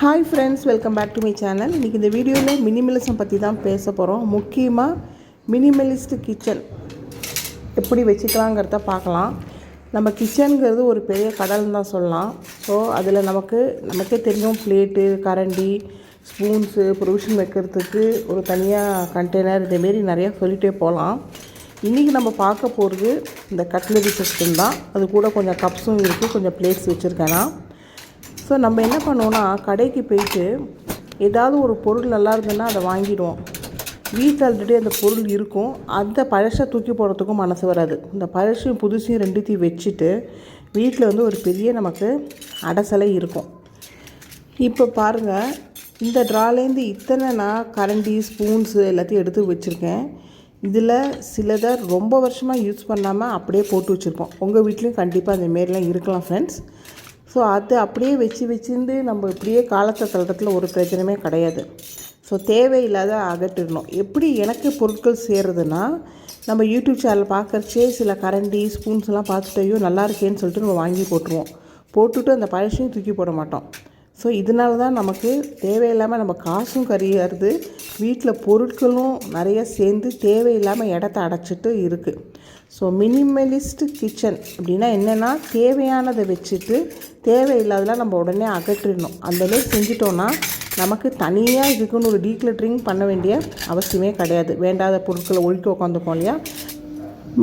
Hi friends welcome back to my channel இன்றைக்கி இந்த வீடியோவில் மினிமலிசம் பற்றி தான் பேச போகிறோம் முக்கியமாக மினிமலிஸ்ட் கிச்சன் எப்படி வச்சுக்கலாங்கிறத பார்க்கலாம். நம்ம கிச்சனுங்கிறது ஒரு பெரிய கடல்னு தான் சொல்லலாம். ஸோ அதில் நமக்கு நமக்கே தெரியும் பிளேட்டு கரண்டி ஸ்பூன்ஸு ப்ரொவிஷன் வைக்கிறதுக்கு ஒரு தனியாக கண்டெய்னர் இதேமாரி நிறையா சொல்லிகிட்டே போகலாம். இன்றைக்கி நம்ம பார்க்க போகிறது இந்த கட்லரி சிஸ்டம் தான். அது கூட கொஞ்சம் கப்ஸும் இருக்குது கொஞ்சம் பிளேட்ஸ் வச்சுருக்கேன் நான். ஸோ நம்ம என்ன பண்ணுவோன்னா கடைக்கு போயிட்டு ஏதாவது ஒரு பொருள் நல்லா இருந்ததுன்னா அதை வாங்கிடுவோம். வீட்டில் ஆல்ரெடி அந்த பொருள் இருக்கும். அந்த பழசை தூக்கி போடுறதுக்கும் மனசு வராது. இந்த பழசையும் புதுசையும் ரெண்டுத்தையும் வச்சுட்டு வீட்டில் வந்து ஒரு பெரிய நமக்கு அடசலை இருக்கும். இப்போ பாருங்கள் இந்த ட்ராலேருந்து இத்தனை நான் கரண்டி ஸ்பூன்ஸு எல்லாத்தையும் எடுத்து வச்சுருக்கேன். இதில் சிலதை ரொம்ப வருஷமாக யூஸ் பண்ணாமல் அப்படியே போட்டு வச்சுருப்போம் உங்கள் வீட்லேயும் கண்டிப்பாக அந்த மாரிலாம் இருக்கலாம் ஃப்ரெண்ட்ஸ் ஸோ அது அப்படியே வச்சு வச்சுருந்து நம்ம இப்படியே காலத்தை தள்ளுறதுல ஒரு பிரச்சனையுமே கிடையாது. ஸோ தேவையில்லாத அகற்றிடணும். எப்படி எனக்கு பொருட்கள் சேர்றதுன்னா நம்ம யூடியூப் சேனல் பார்க்குறச்சே சில கரண்டி ஸ்பூன்ஸ்லாம் பார்த்துட்டு ஐயோ நல்லா இருக்கேன்னு சொல்லிட்டு நம்ம வாங்கி போட்டுருவோம். போட்டுட்டு அந்த பழசையும் தூக்கி போட மாட்டோம். ஸோ இதனால தான் நமக்கு தேவையில்லாமல் நம்ம காசும் கறியாருது வீட்டில் பொருட்களும் நிறைய சேர்ந்து தேவையில்லாமல் இடத்த அடைச்சிட்டு இருக்குது ஸோ மினிமலிஸ்ட் கிச்சன் அப்படின்னா என்னென்னா தேவையானதை வச்சுட்டு தேவையில்லாதெல்லாம் நம்ம உடனே அகற்றிடணும். அந்தளவு செஞ்சிட்டோன்னா நமக்கு தனியாக இதுக்குன்னு ஒரு டீக்ளட்ரிங் பண்ண வேண்டிய அவசியமே கிடையாது. வேண்டாத பொருட்களை ஒழிக்க உட்காந்துக்கோம் இல்லையா?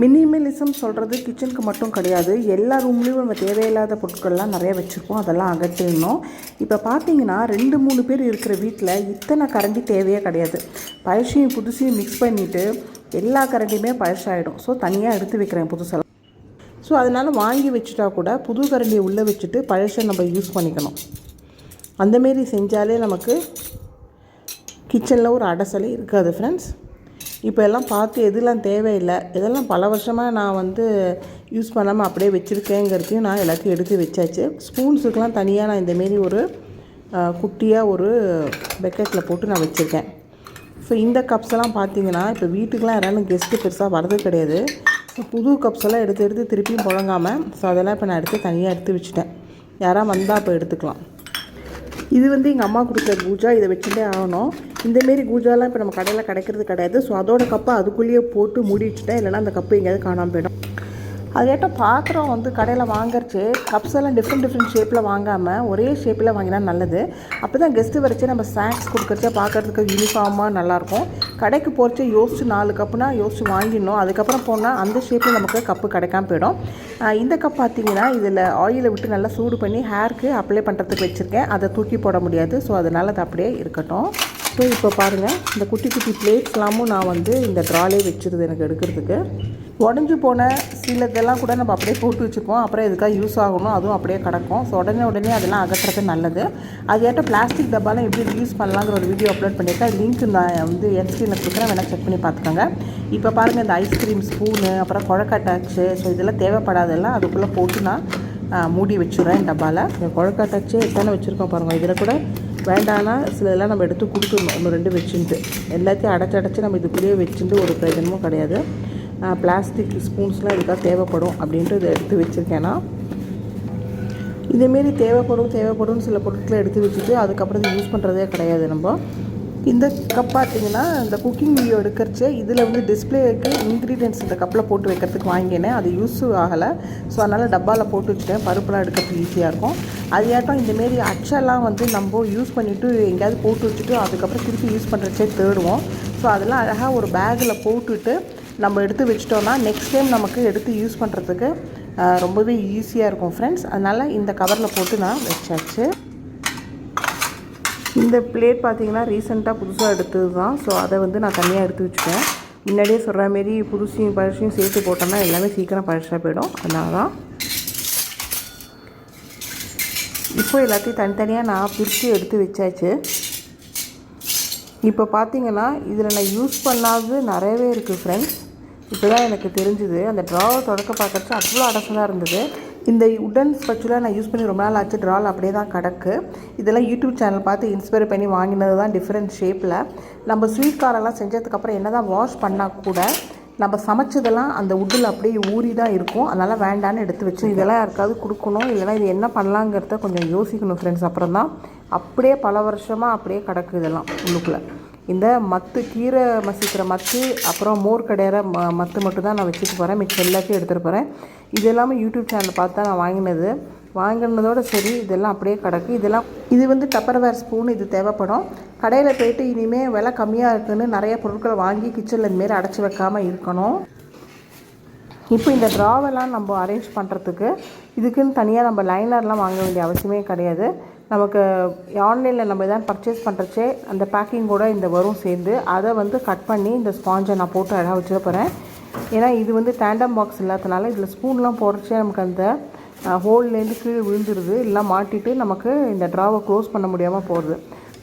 மினிமலிசம் சொல்கிறது கிச்சனுக்கு மட்டும் கிடையாது. எல்லா ரூம்லேயும் நம்ம தேவையில்லாத பொருட்கள்லாம் நிறைய வச்சுருப்போம் அதெல்லாம் அகற்றிடணும். இப்போ பார்த்தீங்கன்னா ரெண்டு மூணு பேர் இருக்கிற வீட்டில் இத்தனை கரண்டி தேவையே கிடையாது. பழசையும் புதுசையும் மிக்ஸ் பண்ணிவிட்டு எல்லா கரண்டியுமே பழசாயிடும். ஸோ தனியாக எடுத்து வைக்கிறேன் புதுசெல்லாம் ஸோ அதனால் வாங்கி வச்சுட்டா கூட புது கரண்டியை உள்ளே வச்சுட்டு பழசை நம்ம யூஸ் பண்ணிக்கணும். அந்தமாரி செஞ்சாலே நமக்கு கிச்சனில் ஒரு அடசலே இருக்காது ஃப்ரெண்ட்ஸ் இப்போ எல்லாம் பார்த்து எதுலாம் தேவையில்லை. இதெல்லாம் பல வருஷமாக நான் வந்து யூஸ் பண்ணாமல் அப்படியே வச்சுருக்கேங்கிறதையும் நான் எல்லாத்தையும் எடுத்து வச்சாச்சு. ஸ்பூன்ஸுக்கெலாம் தனியாக நான் இந்தமாரி ஒரு குட்டியாக ஒரு பெக்கெட்டில் போட்டு நான் வச்சுருக்கேன். ஸோ இந்த கப்ஸ் எல்லாம் பார்த்தீங்கன்னா இப்போ வீட்டுக்கெலாம் யாராலும் கெஸ்ட்டு பெருசாக வரது கிடையாது. ஸோ புது கப்ஸ் எல்லாம் எடுத்து எடுத்து திருப்பியும் புழங்காமல் ஸோ அதெல்லாம் இப்போ நான் எடுத்து தனியாக எடுத்து வச்சுட்டேன். யாராவது வந்தால் இப்போ எடுத்துக்கலாம். இது வந்து எங்கள் அம்மா கொடுத்த பூஜா இதை வச்சுட்டே ஆகணும். இந்தமாரி பூஜாலாம் இப்போ நம்ம கடையில் கிடைக்கிறது கிடையாது. ஸோ அதோட கப்பை அதுக்குள்ளேயே போட்டு மூடி வச்சுட்டேன் இல்லைனா அந்த கப்பு எங்கேயாவது காணாமல் போயிடும். அதுக்கேட்ட பாத்திரம் வந்து கடையில் வாங்குறச்சு கப்ஸ் எல்லாம் டிஃப்ரெண்ட் டிஃப்ரெண்ட் ஷேப்பில் வாங்காமல் ஒரே ஷேப்பில் வாங்கினா நல்லது. அப்போ தான் கெஸ்ட்டு வரைச்சே நம்ம ஸ்நாக்ஸ் கொடுக்குறச்சே பார்க்குறதுக்கு யூனிஃபார்மாக நல்லாயிருக்கும் கடைக்கு போகிறச்சே யோசிச்சு நாலு கப்புனா யோசிச்சு வாங்கிடணும். அதுக்கப்புறம் போனால் அந்த ஷேப்பில் நமக்கு கப்பு கிடைக்காம போயிடும். இந்த கப் பார்த்தீங்கன்னா இதில் ஆயிலை விட்டு நல்லா சூடு பண்ணி ஹேருக்கு அப்ளை பண்ணுறதுக்கு வச்சுருக்கேன். அதை தூக்கி போட முடியாது. ஸோ அதனால் அது அப்படியே இருக்கட்டும். ஸோ இப்போ பாருங்கள் இந்த குட்டி குட்டி பிளேட்ஸ்லாமும் நான் வந்து இந்த ட்ராலே வச்சுருது எனக்கு எடுக்கிறதுக்கு. உடஞ்சி போன சிலதெல்லாம் கூட நம்ம அப்படியே போட்டு வச்சுருப்போம் அப்புறம் எதுக்காக யூஸ் ஆகணும் அதுவும் அப்படியே கிடக்கும். ஸோ உடனே உடனே அதெல்லாம் அகற்றுறது நல்லது. அது ஏற்ற பிளாஸ்டிக் டப்பாலாம் எப்படி யூஸ் பண்ணலாங்கிற ஒரு வீடியோ அப்லோட் பண்ணியிருக்கேன். லிங்க் நான் வந்து என்ஸ்க்ரீனில் கொடுக்குறேன். வேணால் செக் பண்ணி பார்த்துக்கோங்க. இப்போ பாருங்கள் இந்த ஐஸ்கிரீம் ஸ்பூனு அப்புறம் குழக்கட்டாச்சு ஸோ இதெல்லாம் தேவைப்படாதெல்லாம் அதுக்குள்ளே போட்டு நான் மூடி வச்சுடுறேன் டப்பாவில் இந்த குழக்கட்டாச்சு எத்தனை வச்சுருக்கோம் பாருங்கள் இதில் கூட வேண்டாம்னா சில இதெல்லாம் நம்ம எடுத்து கொடுத்துடணும். ஒன்று ரெண்டு வச்சுட்டு. எல்லாத்தையும் அடைச்சி அடைச்சி நம்ம இதுக்குள்ளேயே வச்சுட்டு ஒரு பிரயோஜனமும் கிடையாது. பிளாஸ்டிக் ஸ்பூன்ஸ்லாம் இதுக்காக தேவைப்படும் அப்படின்ட்டு இதை எடுத்து வச்சுருக்கேன்னா இதேமாரி தேவைப்படும் தேவைப்படும் சில பொருட்களை எடுத்து வச்சுட்டு அதுக்கப்புறம் இது யூஸ் பண்ணுறதே கிடையாது நம்ம. இந்த கப் பார்த்தீங்கன்னா இந்த குக்கிங் வீடியோ எடுக்கிறச்சு இதில் வந்து டிஸ்பிளேக்கு இன்க்ரீடியன்ஸ் இந்த கப்பில் போட்டு வைக்கிறதுக்கு வாங்கினேன். அது யூஸ் ஆகலை. ஸோ அதனால் டப்பாவில் போட்டு வச்சுட்டேன். பருப்புலாம் எடுக்கிறதுக்கு ஈஸியாக இருக்கும். அது ஏட்டம் இந்தமாரி அச்செல்லாம் வந்து நம்ம யூஸ் பண்ணிவிட்டு எங்கேயாவது போட்டு வச்சுட்டு அதுக்கப்புறம் திருப்பி யூஸ் பண்ணுறச்சே தேடுவோம். ஸோ அதெல்லாம் அழகாக ஒரு பேக்கில் போட்டுட்டு நம்ம எடுத்து வச்சிட்டோன்னா நெக்ஸ்ட் டைம் நமக்கு எடுத்து யூஸ் பண்ணுறதுக்கு ரொம்பவே ஈஸியாக இருக்கும் ஃப்ரெண்ட்ஸ் அதனால் இந்த கவரில் போட்டு நான் வச்சாச்சு. இந்த பிளேட் பார்த்திங்கன்னா ரீசெண்டாக புதுசாக எடுத்தது தான். ஸோ அதை வந்து நான் தனியாக எடுத்து வச்சுட்டேன். முன்னாடியே சொல்கிற மாரி புதுசையும் பழசையும் சேர்த்து போட்டோம்னா எல்லாமே சீக்கிரம் பழசாக போயிடும். அதனால தான் இப்போ எல்லாத்தையும் தனித்தனியாக நான் பிரித்து எடுத்து வச்சாச்சு. இப்போ பார்த்தீங்கன்னா இதில் நான் யூஸ் பண்ணாதது நிறையவே இருக்குது ஃப்ரெண்ட்ஸ் இப்போ தான் எனக்கு தெரிஞ்சுது. அந்த ட்ராவை தொடக்க பார்க்குறச்சு அவ்வளோ அடசலாக இருந்தது. இந்த உடன் ஸ்பெச்சுலாக நான் யூஸ் பண்ணி ரொம்ப நாள் ஆச்சு. ட்ரால் அப்படியே தான் கிடக்கு. இதெல்லாம் யூடியூப் சேனல் பார்த்து இன்ஸ்பயர் பண்ணி வாங்கினது தான் டிஃப்ரெண்ட் ஷேப்பில் நம்ம ஸ்வீட் காரெல்லாம் செஞ்சதுக்கப்புறம் என்ன தான் வாஷ் பண்ணால் கூட நம்ம சமைச்சதெல்லாம் அந்த உட்டில் அப்படியே ஊறி தான் இருக்கும். அதனால் வேண்டான்னு எடுத்து வச்சு இதெல்லாம் யாருக்காவது கொடுக்கணும். இல்லைனா இது என்ன பண்ணலாங்கிறத கொஞ்சம் யோசிக்கணும் ஃப்ரெண்ட்ஸ் அப்புறம் தான் அப்படியே பல வருஷமாக அப்படியே கிடக்கு இதெல்லாம் உள்ளுக்குள்ளே. இந்த மத்து கீரை மசிக்கிற மத்து அப்புறம் மோர் கடையிற ம மத்து மட்டும் தான் நான் வச்சுக்க போகிறேன் மிச்சம் எல்லாத்தையும் எடுத்துகிட்டு போகிறேன் இது எல்லாமே யூடியூப் சேனல் பார்த்து தான் நான் வாங்கினது. வாங்கினதோட சரி இதெல்லாம் அப்படியே கிடக்கு. இதெல்லாம் இது வந்து டப்பர்வேர் ஸ்பூன் இது தேவைப்படும். கடையில் போயிட்டு இனிமேல் விலை கம்மியாக இருக்குன்னு நிறைய பொருட்களை வாங்கி கிச்சனில் இந்தமாரி அடைச்சி வைக்காமல் இருக்கணும். இப்போ இந்த ட்ராவெல்லாம் நம்ம அரேஞ்ச் பண்ணுறதுக்கு இதுக்குன்னு தனியாக நம்ம லைனர்லாம் வாங்க வேண்டிய அவசியமே கிடையாது. நமக்கு ஆன்லைனில் நம்ம எதாவது பர்ச்சேஸ் பண்ணுறச்சே அந்த பேக்கிங் கூட இந்த வரும் சேர்ந்து அதை வந்து கட் பண்ணி இந்த ஸ்பாஞ்சை நான் போட்டு அழகாக வச்சுக்க போகிறேன் ஏன்னா இது வந்து டேண்டம் பாக்ஸ் இல்லாதனால இதில் ஸ்பூன்லாம் போடுறச்சே நமக்கு அந்த ஹோல்லேருந்து கீழே விழுந்துருது. இல்லை மாட்டிட்டு நமக்கு இந்த ட்ராவை க்ளோஸ் பண்ண முடியாமல் போகுது.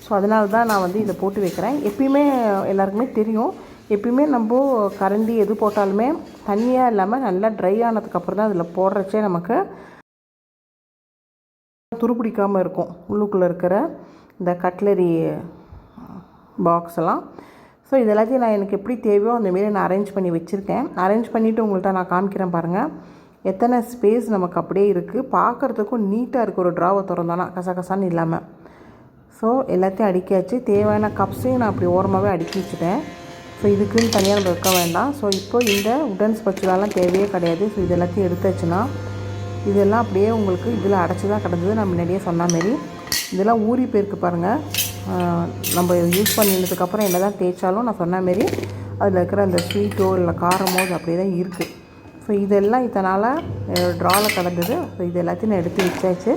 ஸோ அதனால தான் நான் வந்து இதை போட்டு வைக்கிறேன். எப்பயுமே எல்லாருக்குமே தெரியும். எப்பயுமே நம்ம கரண்டி எது போட்டாலுமே தண்ணியாக இல்லாமல் நல்லா ட்ரை ஆனதுக்கப்புறம் தான் அதில் போடுறச்சே நமக்கு துருப்பிடிக்காமல் இருக்கும். உள்ளுக்குள்ளே இருக்கிற இந்த கட்லரி பாக்ஸ் எல்லாம். ஸோ இது எல்லாத்தையும் நான் எனக்கு எப்படி தேவையோ அந்தமாரி நான் அரேஞ்ச் பண்ணி வச்சுருக்கேன். அரேஞ்ச் பண்ணிவிட்டு உங்கள்கிட்ட நான் காமிக்கிறேன் பாருங்கள் எத்தனை ஸ்பேஸ் நமக்கு அப்படியே இருக்குது பார்க்குறதுக்கும் நீட்டாக இருக்குது ஒரு ட்ராவை திறந்தோன்னா கசகசான்னு இல்லாமல் ஸோ எல்லாத்தையும் அடிக்காச்சு தேவையான கப்ஸையும் நான் அப்படி ஓரமாகவே அடுக்கி வச்சுட்டேன். ஸோ இதுக்குன்னு தனியாக நம்ம வைக்க வேண்டாம். ஸோ இப்போ இந்த உடன் ஸ்பச்சுலாலாம் தேவையே கிடையாது. ஸோ இது எல்லாத்தையும் எடுத்தாச்சுன்னா இதெல்லாம் அப்படியே உங்களுக்கு இதில் அடைச்சி தான் கிடந்தது. நான் முன்னாடியே சொன்ன மாரி இதெல்லாம் ஊறி போயிருக்கு பாருங்கள் நம்ம யூஸ் பண்ணினதுக்கப்புறம் என்ன தான் தேய்ச்சாலும் நான் சொன்ன மாரி அதில் இருக்கிற அந்த ஸ்வீட்டோ இல்லை காரமோ அது அப்படியே தான் இருக்குது ஸோ இதெல்லாம் இதனால் ட்ராவில் கிடந்தது. ஸோ இது எல்லாத்தையும் நான் எடுத்து வச்சாச்சு.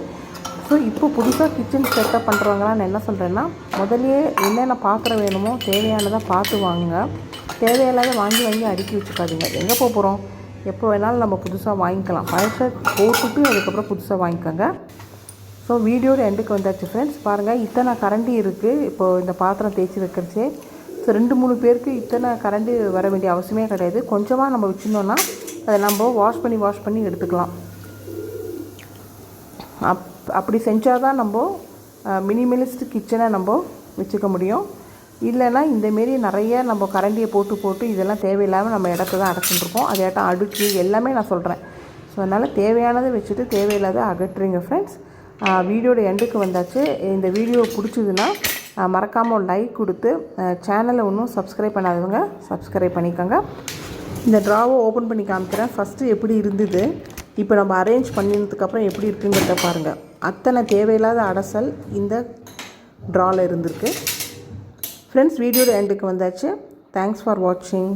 ஸோ இப்போ புதுசாக கிச்சன் செட்டப் பண்ணுறவங்களாம் நான் என்ன சொல்கிறேன்னா முதல்லையே என்னென்ன பாத்திரம் வேணுமோ தேவையானதை பார்த்து வாங்குங்க. தேவையில்லாத வாங்கி வாங்கி அடுக்கி வச்சுக்காதீங்க. எங்கே போக போகிறோம் எப்போ வேணாலும் நம்ம புதுசாக வாங்கிக்கலாம். பழசை போட்டுட்டு அதுக்கப்புறம் புதுசாக வாங்கிக்கோங்க. ஸோ வீடியோட எண்டுக்கு வந்தாச்சு ஃப்ரெண்ட்ஸ் பாருங்கள் இத்தனை கரண்டி இருக்குது இப்போது இந்த பாத்திரம் தேய்ச்சி வைக்கிறச்சே. ஸோ ரெண்டு மூணு பேருக்கு இத்தனை கரண்டி வர வேண்டிய அவசியமே கிடையாது. கொஞ்சமாக நம்ம வச்சுருந்தோன்னா அதை நம்ம வாஷ் பண்ணி வாஷ் பண்ணி எடுத்துக்கலாம். அப் அப்படி செஞ்சால் தான் நம்ம மினிமலிஸ்ட் கிச்சனை நம்ம வச்சுக்க முடியும். இல்லைன்னா இந்தமாரி நிறைய நம்ம கரண்டியை போட்டு போட்டு இதெல்லாம் தேவையில்லாமல் நம்ம இடத்த தான் அடைச்சிட்டுருக்கோம் அதையாட்டம் அடுக்கு எல்லாமே நான் சொல்கிறேன் ஸோ அதனால் தேவையானதை வச்சுட்டு தேவையில்லாத அகற்றுங்க ஃப்ரெண்ட்ஸ் வீடியோட எண்டுக்கு வந்தாச்சு. இந்த வீடியோ பிடிச்சதுன்னா மறக்காமல் லைக் கொடுத்து சேனலை ஒன்றும் சப்ஸ்கிரைப் பண்ணாதவங்க சப்ஸ்கிரைப் பண்ணிக்கோங்க. இந்த ட்ராவை ஓப்பன் பண்ணி காமிக்கிறேன். ஃபஸ்ட்டு எப்படி இருந்தது? இப்போ நம்ம அரேஞ்ச் பண்ணினதுக்கப்புறம் எப்படி இருக்குங்கிறத பாருங்கள் அத்தனை தேவையில்லாத அடசல் இந்த ட்ராவில் இருந்திருக்கு. ஃப்ரெண்ட்ஸ் வீடியோட எண்டுக்கு வந்தாச்சு. தேங்க்ஸ் ஃபார் வாட்சிங்